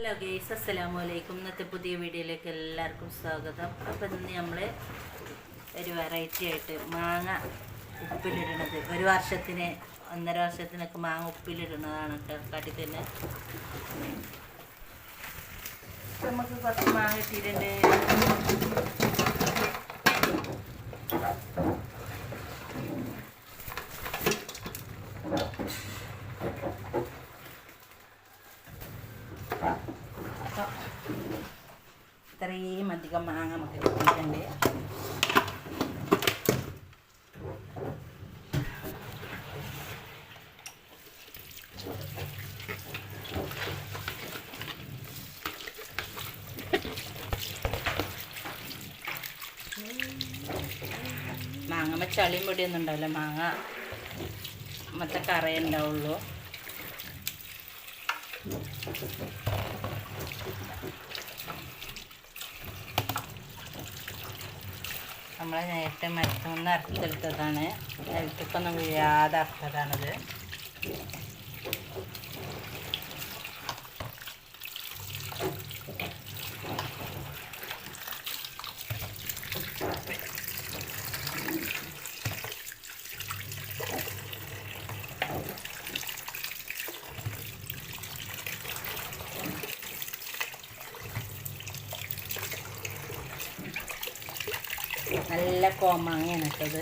Hello guys അസ്സലാമു അലൈക്കും ഇന്നത്തെ പുതിയ വീഡിയോയിലേക്ക് എല്ലാവർക്കും സ്വാഗതം. അപ്പം ഇന്ന് നമ്മൾ ഒരു വെറൈറ്റി ആയിട്ട് മാങ്ങ ഉപ്പിലിടുന്നത്. ഒരു വർഷത്തിന് ഒന്നര വർഷത്തിനൊക്കെ മാങ്ങ ഉപ്പിലിടുന്നതാണ് കേട്ടോ. കാട്ടി തന്നെ. നമുക്ക് കുറച്ച് മാങ്ങ ഇട്ടിട്ടുണ്ട്. ഇത്രയും അധികം മാങ്ങ നമുക്ക് കിട്ടിയിട്ടുണ്ട് മാങ്ങ ചളിയും പൊടിയൊന്നും ഉണ്ടാവില്ല. മാങ്ങ മറ്റേ കറയേ നമ്മൾ നേരത്തെ മരത്തുനിന്ന് അറുത്തെടുത്തതാണ് നിലത്തേക്കൊന്നും വീഴാതെ അറുത്തതാണിത് നല്ല കോമാങ്ങയാണ് കേട്ടത്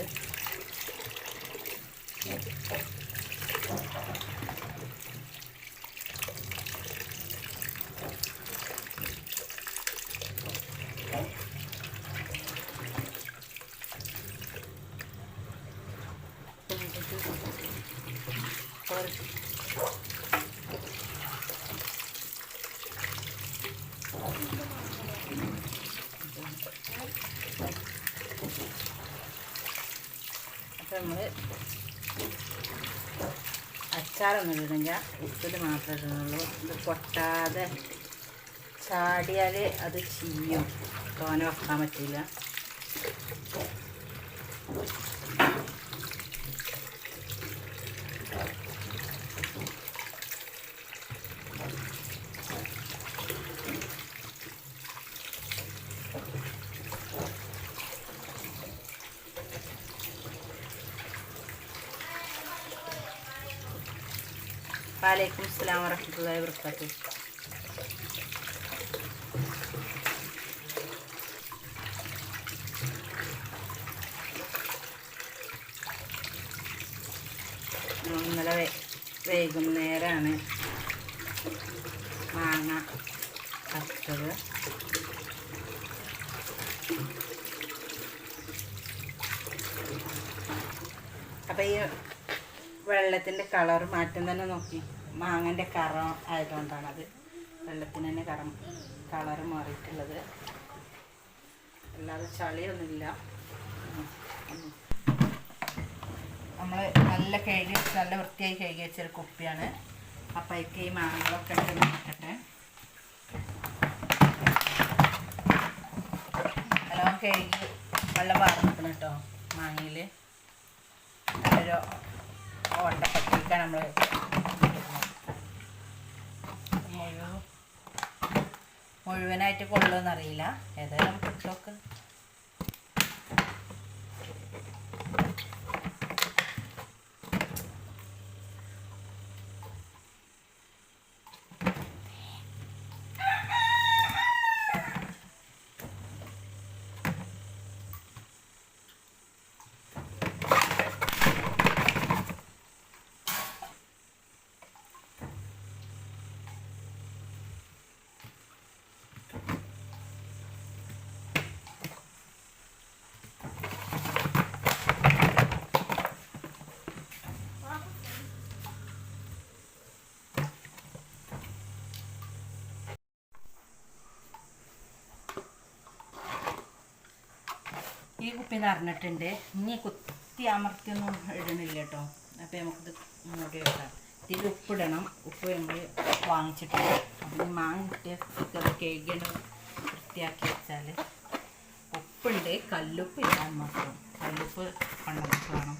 അപ്പം നമ്മൾ അച്ചാറൊന്നും ഇടുന്നില്ല ഉപ്പിൽ മാത്രമേ ഇടുന്നുള്ളൂ. ഇത് പൊട്ടാതെ ചാടിയാൽ അത് ചീയും. തോനെ വെക്കാൻ പറ്റില്ല. വാലൈക്കും അസ്സലാം വറഹ്മത്തുള്ളാഹി വബറകാതുഹു. ഇന്നലെ വൈകുന്നേരമാണ് മാങ്ങ പറിച്ചത് അപ്പം ഈ വെള്ളത്തിന്റെ കളർ മാറ്റം തന്നെ നോക്കി. മാങ്ങന്റെ കറ ആയതുകൊണ്ടാണത്. വെള്ളത്തിന് തന്നെ കറ കളർ മാറിയിട്ടുള്ളത്. അല്ലാതെ ചളിയൊന്നുമില്ല. നമ്മൾ നല്ല കഴുകി നല്ല വൃത്തിയായി കഴുകി വെച്ചൊരു കുപ്പിയാണ്. അപ്പം അതിക്ക് ഈ മാങ്ങകളൊക്കെ ഇട്ട് നോക്കട്ടെ. നല്ലോണം കഴുകി വെള്ളം വാർന്നിക്കണം കേട്ടോ മാങ്ങയിൽ നല്ലൊരു ഓണ്ട പറ്റിക്കാൻ നമ്മൾ മുഴുവനായിട്ട് കൊള്ളുമെന്നറിയില്ല ഏതായാലും കിട്ടൊക്കെ ഈ കുപ്പി നിറഞ്ഞിട്ടുണ്ട്. ഇനി കുത്തി അമർത്തിയൊന്നും ഇടണില്ല കേട്ടോ അപ്പോൾ നമുക്കിത് മൂടി വെക്കാം. ഇതിൽ ഉപ്പിടണം. ഉപ്പ് നമ്മൾ വാങ്ങിച്ചിട്ടുണ്ട്. അപ്പം മാങ്ങ കിട്ടിയ കഴുകിയാണ് വൃത്തിയാക്കി വെച്ചാൽ ഉപ്പുണ്ട്. കല്ലുപ്പ് ഇടാൻ മാത്രം. കല്ലുപ്പ് കൊണ്ടുവന്നിട്ട് വേണം.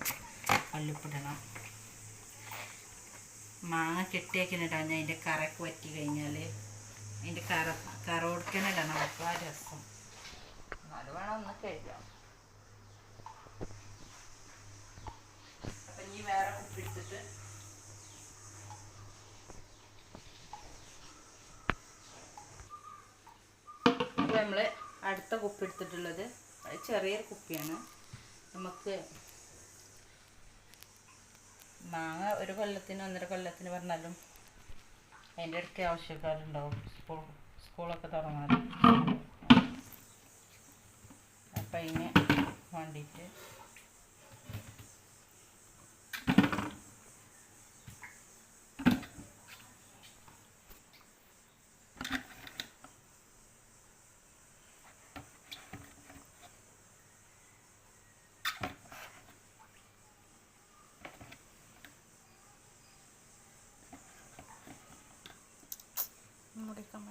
കല്ലുപ്പിടണം മാങ്ങ കെട്ടിയൊക്കെ ഇടാൻ അതിന്റെ കറക്ക് വറ്റി കഴിഞ്ഞാൽ അതിന്റെ കറ കറ കൊടുക്കാനിടണം അപ്പോൾ ആ രസം. അത് വേണം ഒന്ന് കഴിക്കാം അപ്പം ഇനി വേറെ ഉപ്പിട്ടിട്ട് അപ്പോൾ നമ്മൾ അടുത്ത കുപ്പി എടുത്തിട്ടുള്ളത് ചെറിയൊരു കുപ്പിയാണ്. നമുക്ക് മാങ്ങ ഒരു കൊല്ലത്തിന് ഒന്നര കൊല്ലത്തിന് പറഞ്ഞാലും അതിന്റെ ഇടയ്ക്ക് ആവശ്യക്കാരുണ്ടാവും. സ്കൂൾ സ്കൂളൊക്കെ തുറന്നാൽ അപ്പം അതിന് വേണ്ടിയിട്ട്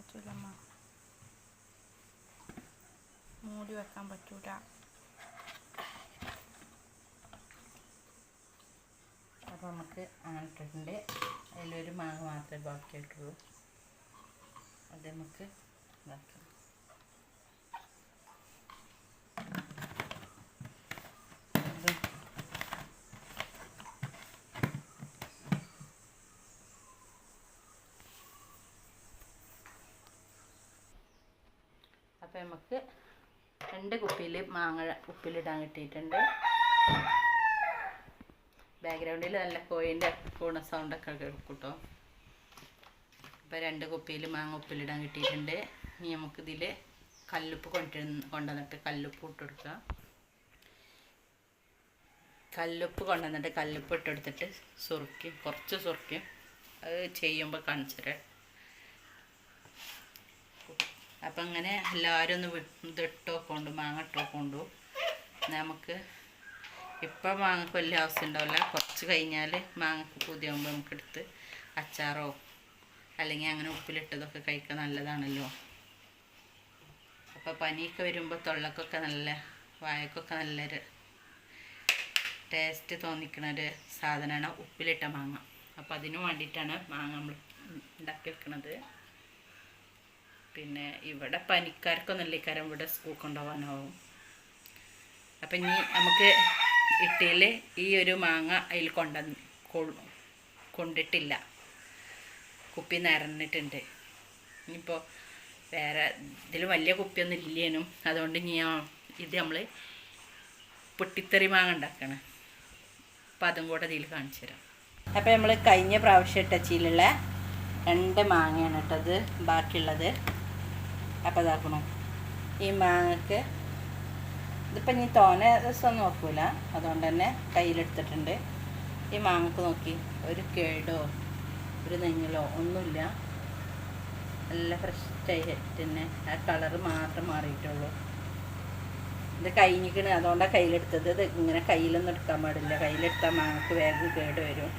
മൂടിക്കാൻ പറ്റൂല അമ്മ. മൂടി വെക്കാൻ പറ്റൂല. അപ്പോൾ നമുക്ക് അങ്ങനെ അതിലൊരു മാങ്ങ മാത്രമേ ബാക്കിയായിട്ടുള്ളൂ. അത് നമുക്ക് ഇതാക്കാം ഇത് അപ്പോൾ നമുക്ക് രണ്ട് കുപ്പിയിൽ മാങ്ങ ഉപ്പിലിടാൻ കിട്ടിയിട്ടുണ്ട്. ബാക്ക്ഗ്രൗണ്ടിൽ നല്ല കോയിന്റെ കൂണ സൗണ്ടൊക്കെ കേൾക്കും കേട്ടോ അപ്പോൾ രണ്ട് കുപ്പിയിൽ മാങ്ങ ഉപ്പിലിടാൻ കിട്ടിയിട്ടുണ്ട്. ഇനി നമുക്കിതിൽ കല്ലുപ്പ് കൊണ്ടു കൊണ്ടുവന്നിട്ട് കല്ലുപ്പ് ഇട്ട് കൊടുക്കുക കല്ലുപ്പ് കൊണ്ടുവന്നിട്ട് കല്ലുപ്പ് ഇട്ടെടുത്തിട്ട് സുറുക്കി കുറച്ച് സുറുക്കി അത് ചെയ്യുമ്പോൾ കാണിച്ചു തരാം അപ്പം അങ്ങനെ എല്ലാവരും ഒന്ന് വി- ഇതിട്ടോ കൊണ്ടു മാങ്ങ ഇട്ടോ കൊണ്ടു. നമുക്ക് ഇപ്പം വലിയ ആവശ്യം ഉണ്ടാവില്ല. കുറച്ച് കഴിഞ്ഞാൽ മാങ്ങക്ക് പുതിയാകുമ്പോൾ നമുക്ക് എടുത്ത് അച്ചാറോ അല്ലെങ്കിൽ അങ്ങനെ ഉപ്പിലിട്ടതൊക്കെ കഴിക്കാൻ നല്ലതാണല്ലോ. അപ്പോൾ പനിയൊക്കെ വരുമ്പോൾ തൊള്ളക്കൊക്കെ നല്ല വായക്കൊക്കെ നല്ലൊരു ടേസ്റ്റ് തോന്നിക്കുന്ന ഒരു സാധനമാണ് ഉപ്പിലിട്ട മാങ്ങ. അപ്പോൾ അതിനു വേണ്ടിയിട്ടാണ് മാങ്ങ നമ്മൾ ഉണ്ടാക്കി വെക്കുന്നത് പിന്നെ ഇവിടെ പനിക്കാർക്കൊന്നും കരം ഇവിടെ സ്കൂൾ കൊണ്ടുപോകാനാവും? അപ്പം ഇനി നമുക്ക് ഇട്ടിയിൽ ഈ ഒരു മാങ്ങ അതിൽ കൊണ്ട കൊണ്ടിട്ടില്ല. കുപ്പി നിറഞ്ഞിട്ടുണ്ട് ഇനിയിപ്പോൾ വേറെ ഇതിൽ വലിയ കുപ്പിയൊന്നും ഇല്ലേനും. അതുകൊണ്ട് ഇനി ഇത് നമ്മൾ പൊട്ടിത്തെറി മാങ്ങ ഉണ്ടാക്കണം. അപ്പം അതും കൂടെ ഇതിൽ കാണിച്ചു തരാം. അപ്പോൾ നമ്മൾ കഴിഞ്ഞ പ്രാവശ്യം ഇട്ടച്ചിയിലുള്ള രണ്ട് മാങ്ങയാണ് ഇട്ടത്. ബാക്കിയുള്ളത് അപ്പോൾ ഇതാക്കണം ഈ മാങ്ങക്ക് ഇതിപ്പോൾ ഇനി തോനെ ദിവസമൊന്നും നോക്കൂല. അതുകൊണ്ട് തന്നെ കയ്യിലെടുത്തിട്ടുണ്ട്. ഈ മാങ്ങക്ക് നോക്കി. ഒരു കേടോ ഒരു നെഞ്ഞലോ ഒന്നുമില്ല. നല്ല ഫ്രഷ് ആയിട്ട് തന്നെ. ആ കളറ് മാത്രം മാറിയിട്ടുള്ളൂ. ഇത് കഴിഞ്ഞിക്കണ്. അതുകൊണ്ടാണ് കയ്യിലെടുത്തത്. ഇത് ഇങ്ങനെ കയ്യിലൊന്നും എടുക്കാൻ പാടില്ല. കയ്യിലെടുത്താൽ മാങ്ങക്ക് വേഗം കേട് വരും.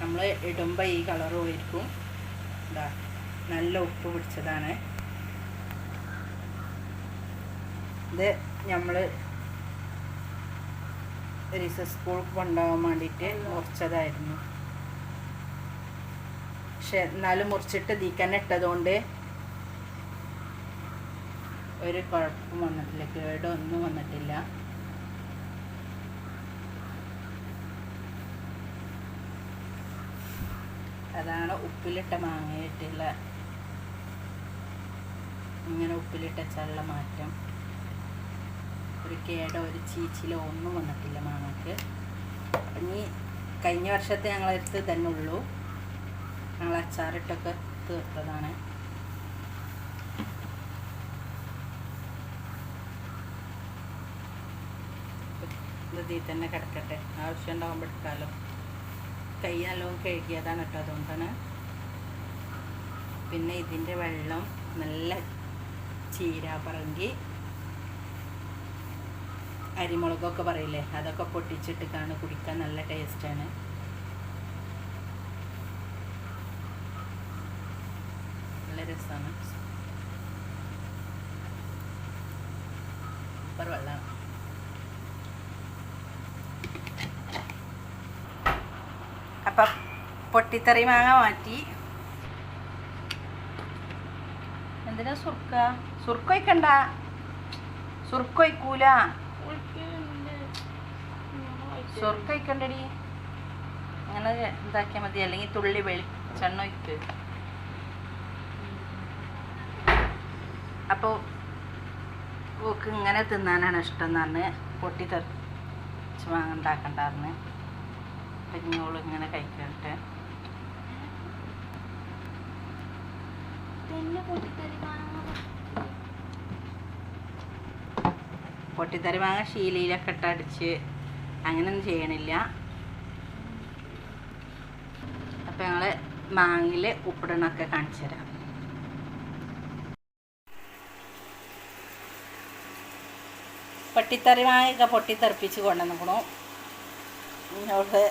നമ്മൾ ഇടുമ്പോൾ ഈ കളർ പോയിരിക്കും. ഇതാ നല്ല ഉപ്പ് പിടിച്ചതാണ്. ഇത് നമ്മൾ ഒരു സ്കൂൾ കൊണ്ടുപോകാൻ വേണ്ടിയിട്ട് മുറിച്ചതായിരുന്നു. പക്ഷെ എന്നാലും മുറിച്ചിട്ട് തീക്കാൻ ഇട്ടതുകൊണ്ട് ഒരു കുഴപ്പം വന്നിട്ടില്ല കേടൊന്നും വന്നിട്ടില്ല. അതാണ് ഉപ്പിലിട്ട മാങ്ങയിട്ടുള്ള ഇങ്ങനെ ഉപ്പിലിട്ട ചള്ള മാറ്റം. ഒരു കേടോ ഒരു ചീച്ചിലോ ഒന്നും വന്നിട്ടില്ല മാങ്ങക്ക് ഇനി കഴിഞ്ഞ വർഷത്തെ ഞങ്ങളടുത്ത് തന്നെ ഉള്ളൂ. ഞങ്ങൾ അച്ചാറിട്ടൊക്കെ തീർത്തതാണ്. ഇത് ഇതിൽ തന്നെ കിടക്കട്ടെ. ആവശ്യം ഉണ്ടാകുമ്പോൾ എടുക്കാമല്ലോ കൈ നല്ലോണം കഴുകിയതാണ് കേട്ടോ അതുകൊണ്ടാണ്. പിന്നെ ഇതിന്റെ വെള്ളം നല്ല ചീരാപ്പറങ്കി അരിമുളകൊക്കെ പറയില്ലേ? അതൊക്കെ പൊട്ടിച്ചിട്ടിട്ടാണ് കുടിക്കാൻ നല്ല ടേസ്റ്റാണ്. നല്ല രസമാണ് സൂപ്പർ വെള്ളമാണ് അപ്പം പൊട്ടിത്തെറി മാങ്ങ മാറ്റി. എന്തിനാ സുർക്ക? സുർക്ക ഒഴിക്കണ്ട സുർക്ക വയ്ക്കണ്ടടി അങ്ങനെ ഇതാക്കിയാൽ മതി. അല്ലെങ്കിൽ തുള്ളി വെളിച്ചെണ്ണ വയ്ക്ക് അപ്പോ ഓക്ക് ഇങ്ങനെ തിന്നാനാണ് ഇഷ്ടം എന്നാണ് പൊട്ടി തെറിച്ച് മാങ്ങ ഉണ്ടാക്കണ്ടായിരുന്നു അപ്പം ഇഞ്ഞോൾ ഇങ്ങനെ കഴിക്കട്ടെ. പൊട്ടിത്തെറി മാങ്ങ ശീലയിലൊക്കെ ഇട്ടടിച്ച് അങ്ങനെയൊന്നും ചെയ്യണില്ല. അപ്പം ഞങ്ങൾ മാങ്ങിൽ ഉപ്പിടണമൊക്കെ കാണിച്ചു തരാം. പൊട്ടിത്തെറി മാങ്ങയൊക്കെ പൊട്ടിത്തെറിപ്പിച്ച് കൊണ്ടുവന്നിക്കണു. അവിടെ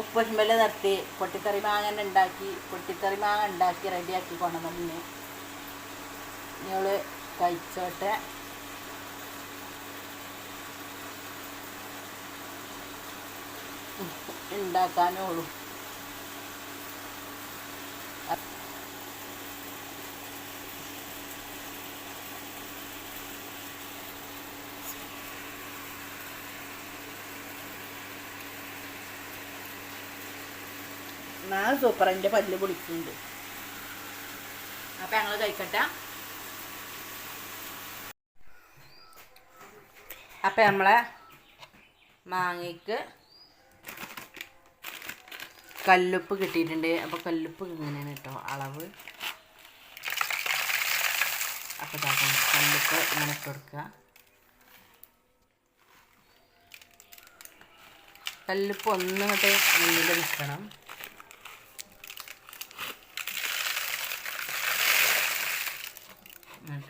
ഉപ്പ് വെച്ചുമ്പോൾ നിർത്തി പൊട്ടിത്തെറി മാങ്ങ ഉണ്ടാക്കി പൊട്ടിത്തെറി മാങ്ങ ഉണ്ടാക്കി റെഡിയാക്കി കൊണ്ടുവന്നു ഞങ്ങൾ കഴിച്ചോട്ടെ. ഉണ്ടാക്കാനേ ഉള്ളൂ സൂപ്പർ എന്റെ പല്ല് പൊളിക്കുന്നുണ്ട്. അപ്പം ഞങ്ങൾ കഴിക്കട്ടെ. അപ്പം നമ്മളെ മാങ്ങയ്ക്ക് കല്ലുപ്പ് കിട്ടിയിട്ടുണ്ട്. അപ്പോൾ കല്ലുപ്പ് ഇങ്ങനെയാണ് കേട്ടോ. അളവ്. അപ്പോൾ ഇതാക്കണം കല്ലുപ്പ് ഇങ്ങനെ കൊടുക്കുക. കല്ലുപ്പ് ഒന്ന് മുന്നിൽ നിൽക്കണം.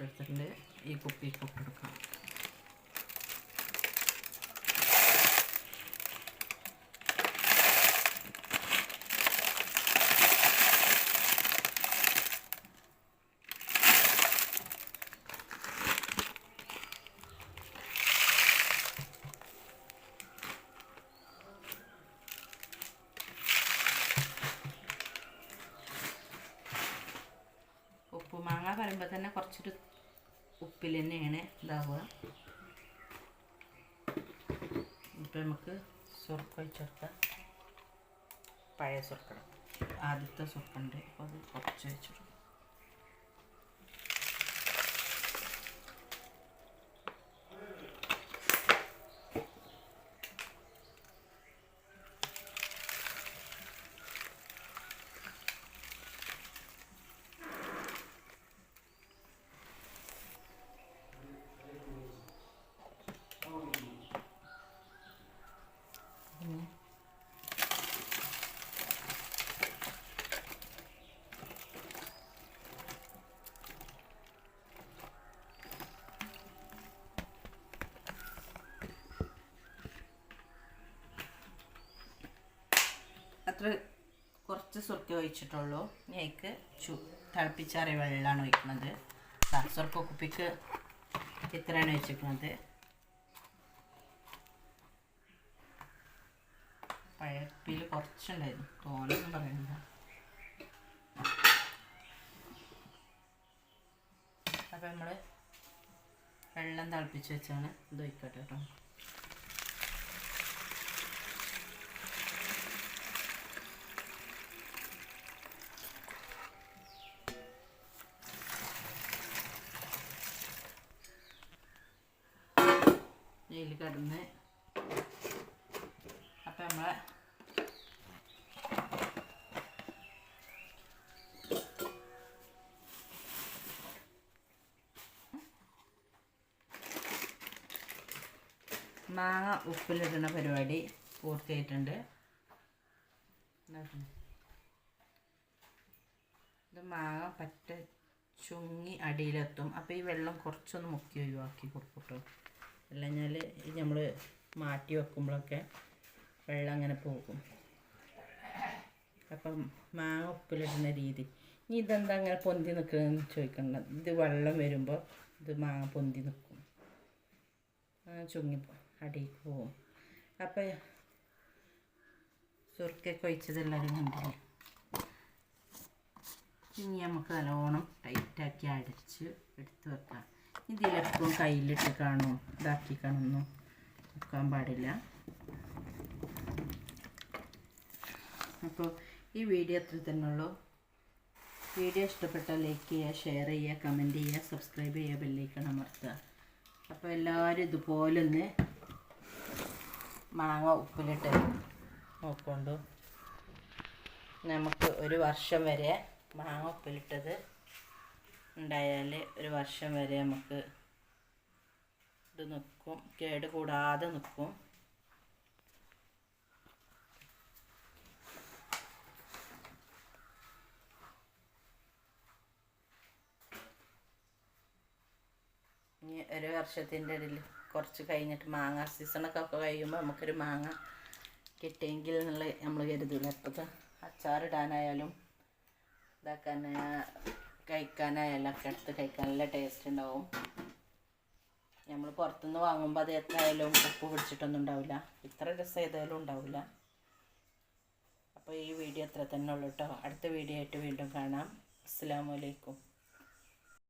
ഇട്ടെടുത്തിട്ടുണ്ട് ഈ കുപ്പിക്ക് കൊടുക്കണം പറയുമ്പോൾ തന്നെ കുറച്ചൊരു ഉപ്പിൽ തന്നെയാണ് ഇതാവുക. ഇപ്പം നമുക്ക് സുർക്ക ഒഴിച്ചെടുക്കാം പഴയ സുർക്കണം ആദ്യത്തെ സുർക്കുണ്ട് അപ്പോൾ അത് കുറച്ച് വെച്ചെടുക്കും അത്ര കുറച്ച് സുർക്ക ഒഴിച്ചിട്ടുള്ളൂ. ഇനി അതിക്ക് ചു തിളപ്പിച്ചാറിയ വെള്ളമാണ് ഒഴിക്കുന്നത് സുർക്ക കുപ്പിക്ക് ഇത്രയാണ് വെച്ചിരിക്കുന്നത് പഴപ്പിൽ കുറച്ചുണ്ടായിരുന്നു. തോന്നൊന്നും പറയണ്ട അപ്പം നമ്മൾ വെള്ളം തിളപ്പിച്ച് വെച്ചാണ് ഇത് ഒഴിക്കട്ടെ കേട്ടോ ഇതിൽ കിടന്ന് അപ്പം നമ്മളെ മാങ്ങ ഉപ്പിലിടുന്ന പരിപാടി പൂർത്തിയായിട്ടുണ്ട്. ഇത് മാങ്ങ പറ്റ ചുങ്ങി അടിയിലെത്തും. അപ്പോൾ ഈ വെള്ളം കുറച്ചൊന്ന് മുക്കി ഒഴിവാക്കി കൊടുക്കട്ടോ. ഈ നമ്മൾ മാറ്റി വെക്കുമ്പോഴൊക്കെ വെള്ളം അങ്ങനെ പോകും. അപ്പം മാങ്ങ ഉപ്പിലിടുന്ന രീതി. ഇനി ഇതെന്താ അങ്ങനെ പൊന്തി നിൽക്കുന്നതെന്ന് ചോദിക്കണ്ട. ഇത് വെള്ളം വരുമ്പോൾ ഇത് മാങ്ങ പൊന്തി നിൽക്കും. ചുങ്ങിപ്പോൾ ചുങ്ങി അടിയിൽ പോവും അപ്പം സുർക്കൊക്കെ ഒഴിച്ചതെല്ലാവരും കണ്ടില്ലേ? ഇനി നമുക്ക് നല്ലോണം ടൈറ്റാക്കി അടച്ച് എടുത്ത് വെക്കാം. ഇതിലെപ്പോഴും കയ്യിലിട്ട് കാണും? ഇതാക്കി കാണുന്നു. വെക്കാൻ പാടില്ല. അപ്പോൾ ഈ വീഡിയോ അത്ര തന്നെ ഉള്ളൂ വീഡിയോ ഇഷ്ടപ്പെട്ടാൽ ലൈക്ക് ചെയ്യുക ഷെയർ ചെയ്യുക കമന്റ് ചെയ്യുക സബ്സ്ക്രൈബ് ചെയ്യുക ബെല്ലൈക്കൺ അമർത്തുക. അപ്പോൾ എല്ലാവരും ഇതുപോലെ ഒന്ന് മാങ്ങ ഉപ്പിലിട്ട് നോക്കൊണ്ടു നമുക്ക് ഒരു വർഷം വരെ മാങ്ങ ഉപ്പിലിട്ടത് ഉണ്ടായാൽ ഒരു വർഷം വരെ നമുക്ക് ഇത് നിൽക്കും കേട് കൂടാതെ നിൽക്കും ഇനി ഒരു വർഷത്തിന്റെ ഇടയിൽ കുറച്ച് കഴിഞ്ഞിട്ട് മാങ്ങ സീസണൊക്കെ കഴിയുമ്പോൾ നമുക്കൊരു മാങ്ങ കിട്ടിയെങ്കിൽ എന്നുള്ള നമ്മൾ കരുതില്ല ഇപ്പോഴത്തെ അച്ചാറിടാനായാലും ഇതാക്കാൻ കഴിക്കാനായാലും ഒക്കെ എടുത്ത് കഴിക്കാൻ നല്ല ടേസ്റ്റ് ഉണ്ടാവും. നമ്മൾ പുറത്തുനിന്ന് വാങ്ങുമ്പോൾ അത് എത്രയായാലും ഉപ്പ് പിടിച്ചിട്ടൊന്നും ഉണ്ടാവില്ല. ഇത്ര രസം ഏതായാലും ഉണ്ടാവില്ല. അപ്പോൾ ഈ വീഡിയോ അത്ര തന്നെ ഉള്ളൂ കേട്ടോ അടുത്ത വീഡിയോ ആയിട്ട് വീണ്ടും കാണാം. അസ്സാം വലൈക്കും